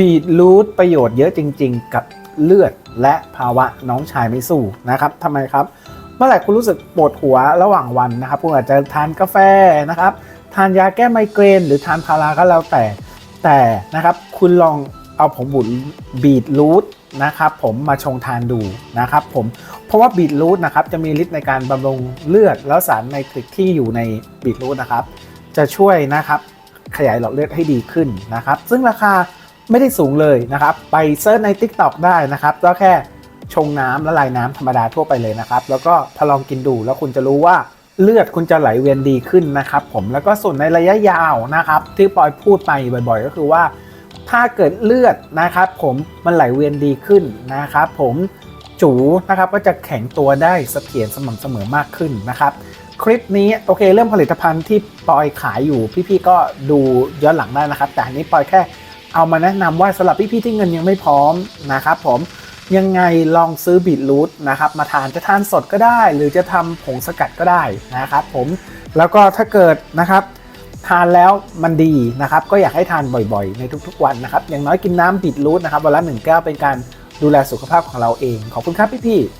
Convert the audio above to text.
บีทรูทประโยชน์เยอะจริง ๆ กับเลือดและภาวะน้องชายไม่สู้นะครับทำไมครับ เมื่อไหร่คุณรู้สึกปวดหัวระหว่างวันนะครับคุณอาจจะทานกาแฟนะครับทานยาแก้ไมเกรน หรือทานพาราก็แล้วแต่แต่นะครับคุณลองเอาผงบุญบีทรูทนะครับผมมาชงทานดูนะครับผมเพราะว่าบีทรูทนะครับจะมีฤทธิ์ในการบำรุงเลือด แล้วสารไนตริกที่อยู่ในบีทรูทนะครับ จะช่วยนะครับขยายหลอดเลือดให้ดีขึ้นนะครับ ซึ่งราคา ไม่ได้สูงเลยนะครับ ไปเซิร์ชใน TikTok ได้นะครับ ก็แค่ชงน้ำละลายน้ำธรรมดาทั่วไปเลยนะครับ แล้วก็พอลองกินดูแล้วคุณจะรู้ว่าเลือดคุณจะไหลเวียนดีขึ้นนะครับผมแล้วก็ส่วนในระยะยาวนะครับ ที่ปอยพูดไปบ่อยๆ ก็คือว่า ถ้าเกิดเลือดนะครับ ผมมันไหลเวียนดีขึ้นนะครับ ผมจูนะครับก็จะแข็งตัวได้เสถียรสม่ำเสมอมากขึ้นนะครับคลิปนี้โอเคเรื่องผลิตภัณฑ์ที่ปอยขายอยู่พี่ๆก็ดูย้อนหลังได้นะครับ แต่อันนี้ปอยแค่ เอามาแนะนำว่าสำหรับพี่ๆที่เงินยังไม่พร้อมนะครับผมยังไงลองซื้อบีทรูทนะครับมาทานจะทานสดก็ได้ หรือจะทำผงสกัดก็ได้นะครับผมแล้วก็ถ้าเกิดนะครับทานแล้วมันดีนะครับก็อยากให้ทานบ่อยๆ ในทุกๆวันนะครับอย่างน้อยกินน้ำบีทรูทนะครับวันละหนึ่งแก้วเป็นการดูแลสุขภาพของเราเอง ขอบคุณครับพี่ๆ